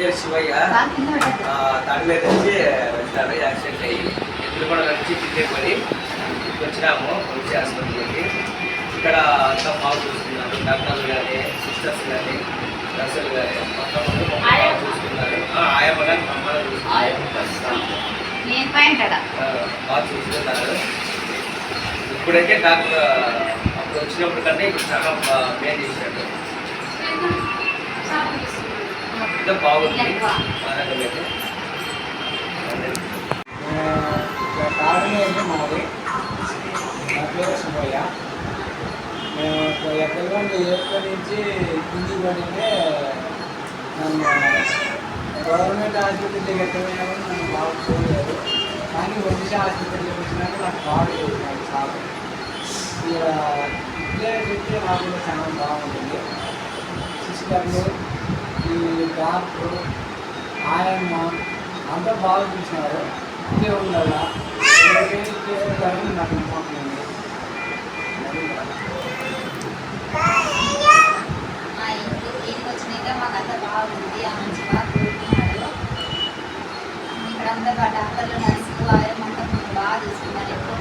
పేరు శివయ్య. తాడి మీద నుంచి వచ్చాడు యాక్సిడెంట్ అయ్యి ఇద్దరు కూడా వచ్చి కిందే పడి వచ్చినాము. వచ్చి హాస్పిటల్కి ఇక్కడ అంతా బాగా చూస్తున్నారు. డాక్టర్లు కానీ సిస్టర్స్ కానీ నర్సులు కానీ మొత్తం చూస్తున్నారు. ఆ, ఆయమ్మ కానీ మమ్మల్ని చూస్తున్నారు. బాగా చూస్తున్నారు. ఇప్పుడైతే డాక్టర్ అప్పుడు వచ్చినప్పుడు కంటే ఇప్పుడు చాలా మేలు చేశాడు. ఇంకా బాగుంది. అయితే మాది నా పేరు సుబ్బయ్య మేము ఒక ఎక్కడి నుండి ఏప్రిల్ నుంచి కిందికి పడితే నన్ను గవర్నమెంట్ హాస్పిటల్కి ఎక్కడైనా కూడా నన్ను బాగా చూడలేదు కానీ వంశీ హాస్పిటల్కి వచ్చినాక నాకు బాగా నాకు చాలా ఇక ఇట్లే చెప్తే నాకు చాలా బాగుంటుంది. సిస్టర్లు ఈ డాక్టర్ ఆయన అంతా బాగా చూసినారు. ఇదే ఉండాల? చేసుకుంటారని నాకు నమ్మకం బాగుంది. బాగా అంతా డాక్టర్లు నర్సులు ఆయన అంతా బాగా చూసుకున్నారు.